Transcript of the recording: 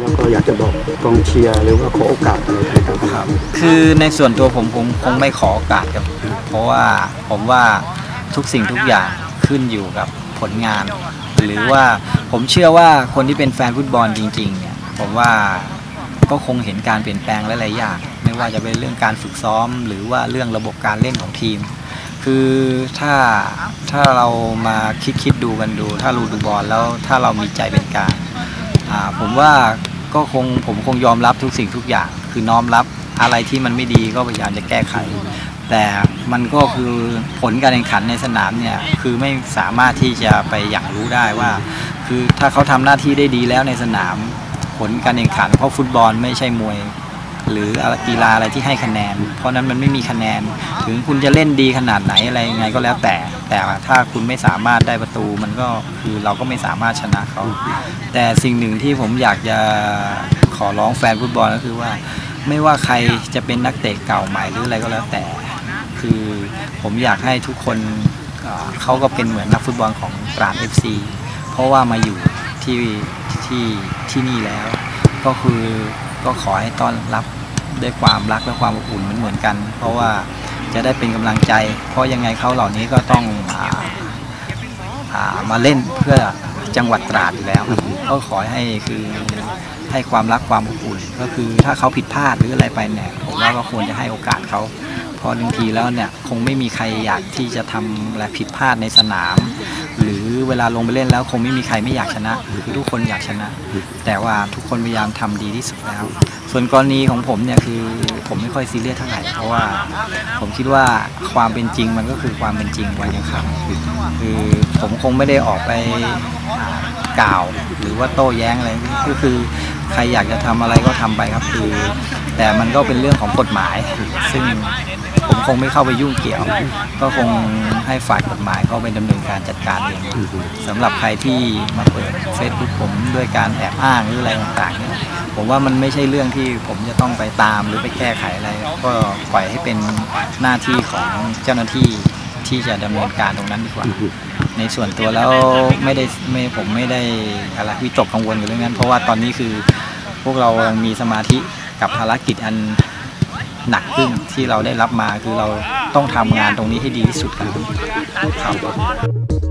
แล้วก็อยากจะบอกกองเชียร์หรือว่าขอโอกาสอะไรไหมครับครับ คือในส่วนตัวผมผมคงไม่ขอโอกาสครับ เพราะว่าผมว่าทุกสิ่งทุกอย่างขึ้นอยู่กับผลงาน หรือว่าผมเชื่อว่าคนที่เป็นแฟนฟุตบอลจริง ๆ เนี่ย ผมว่า ก็คงเห็นการเปลี่ยนแปลงหลายๆอย่างไม่ว่าจะเป็นเรื่องการฝึกซ้อม หรือว่าเรื่องระบบการเล่นของทีม คือถ้าถ้าเรามาคิดคิดดูกันดู ถ้ารู้ดูบอลแล้วถ้าเรามีใจเป็นกลางผมว่าก็คงผมคงยอมรับทุกสิ่งทุกอย่าง คือน้อมรับอะไรที่มันไม่ดีก็พยายามจะแก้ไข แต่มันก็คือผลการแข่งขันในสนามเนี่ยคือไม่สามารถที่จะไปอย่างรู้ได้ว่า คือถ้าเขาทำหน้าที่ได้ดีแล้วในสนาม ผลการแข่งขัน เพราะฟุตบอลไม่ใช่มวย หรือกีฬาอะไรที่ให้คะแนน เพราะนั้นมันไม่มีคะแนน ถึงคุณจะเล่นดีขนาดไหนอะไรยังไงก็แล้วแต่ แต่ถ้าคุณไม่สามารถได้ประตูมันก็คือเราก็ไม่สามารถชนะเขาแต่สิ่งหนึ่งที่ผมอยากจะขอร้องแฟนฟุตบอลก็คือว่า ไม่ว่าใครจะเป็นนักเตะเก่าใหม่หรืออะไรก็แล้วแต่ คือผมอยากให้ทุกคนเขาก็เป็นเหมือนนักฟุตบอลของตราด FC เพราะว่ามาอยู่ที่ ที่ที่นี่แล้ว ก็คือก็ขอให้ต้อนรับด้วยความรักและความอบอุ่นเหมือนเหมือนกัน เพราะว่าจะได้เป็นกำลังใจ เพราะยังไงเขาเหล่านี้ก็ต้องอ่าามาเล่นเพื่อจังหวัดตราดอยู่แล้วก็ขอให้คือให้ความรักความอบอุ่น ก็คือถ้าเขาผิดพลาดหรืออะไรไปเนี่ยผมว่าก็ควรจะให้โอกาสเขาพอบางทีแล้วเนี่ยคงไม่มีใครอยากที่จะทำอะไรผิดพลาดในสนาม หรือ เวลาลงไปเล่นแล้วคงไม่มีใครไม่อยากชนะคือทุกคนอยากชนะ แต่ว่าทุกคนพยายามทำดีที่สุดแล้ว ส่วนกรณีของผมเนี่ยคือผมไม่ค่อยซีเรียสเท่าไหร่เพราะว่าผมคิดว่าความเป็นจริงมันก็คือความเป็นจริงวันยังคำคือผมคงไม่ได้ออกไปอ่ากล่าว หรือว่าโต้แย้งอะไรก็คือใครอยากจะทำอะไรก็ทำไปครับคือ แต่มันก็เป็นเรื่องของกฎหมาย ซึ่งผมคงไม่เข้าไปยุ่งเกี่ยว ก็คงให้ฝ่ายกฎหมายเขาไปดำเนินการจัดการเองสำหรับใครที่มาเปิดเฟซบุ๊กผมด้วยการแอบอ้างหรืออะไรต่างๆเนี่ยผมว่ามันไม่ใช่เรื่องที่ผมจะต้องไปตามหรือไปแก้ไขอะไร ก็ปล่อยให้เป็นหน้าที่ของเจ้าหน้าที่ที่จะดำเนินการตรงนั้นดีกว่า ในส่วนตัวแล้วไม่ได้ไม่ผมไม่ได้อะไรวิตกกังวลกับเรื่องนั้น เพราะว่าตอนนี้คือพวกเรากำลังมีสมาธิ กับภารกิจอันหนักขึ้นที่เราได้รับมาคือเราต้องทำงานตรงนี้ให้ดีที่สุดครับครับ